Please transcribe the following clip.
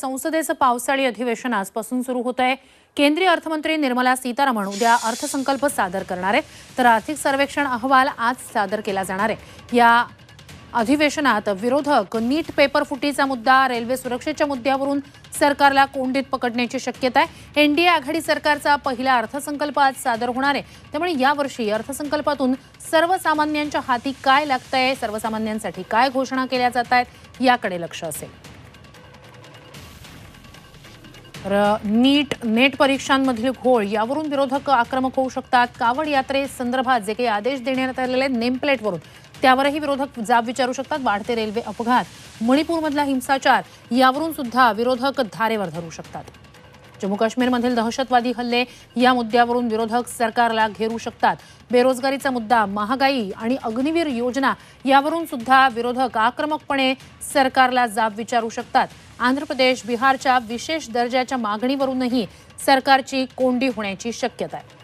संसदेचं पावसाळी अधिवेशन आजपासून सुरू होत आहे. केंद्रीय अर्थमंत्री निर्मला सीतारामन उद्या अर्थसंकल्प सादर करणार आहे तर आर्थिक सर्वेक्षण अहवाल आज सादर केला जाणार आहे. या अधिवेशनात विरोधक नीट पेपर फुटीचा मुद्दा रेल्वे सुरक्षेच्या मुद्द्यावरून सरकारला कोंडीत पकडण्याची शक्यता आहे. एनडीए आघाडी सरकारचा पहिला अर्थसंकल्प आज सादर होणार आहे. त्यामुळे यावर्षी अर्थसंकल्पातून सर्वसामान्यांच्या हाती काय लागतंय सर्वसामान्यांसाठी काय घोषणा केल्या जात आहेत याकडे लक्ष असेल. तर नीट नेट परीक्षांमधील घोळ यावरून विरोधक आक्रमक होऊ शकतात. कावड यात्रेसंदर्भात जे काही आदेश देण्यात आलेले आहेत नेमप्लेटवरून त्यावरही विरोधक जाब विचारू शकतात. वाढते रेल्वे अपघात मणिपूरमधला हिंसाचार यावरून सुद्धा विरोधक धारेवर धरू शकतात. जम्मू काश्मीरमधील दहशतवादी हल्ले या मुद्द्यावरून विरोधक सरकारला घेरू शकतात. बेरोजगारीचा मुद्दा महागाई आणि अग्निवीर योजना यावरून सुद्धा विरोधक आक्रमकपणे सरकारला जाब विचारू शकतात. आंध्र प्रदेश बिहारच्या विशेष दर्जाच्या मागणीवरूनही सरकारची कोंडी होण्याची शक्यता आहे.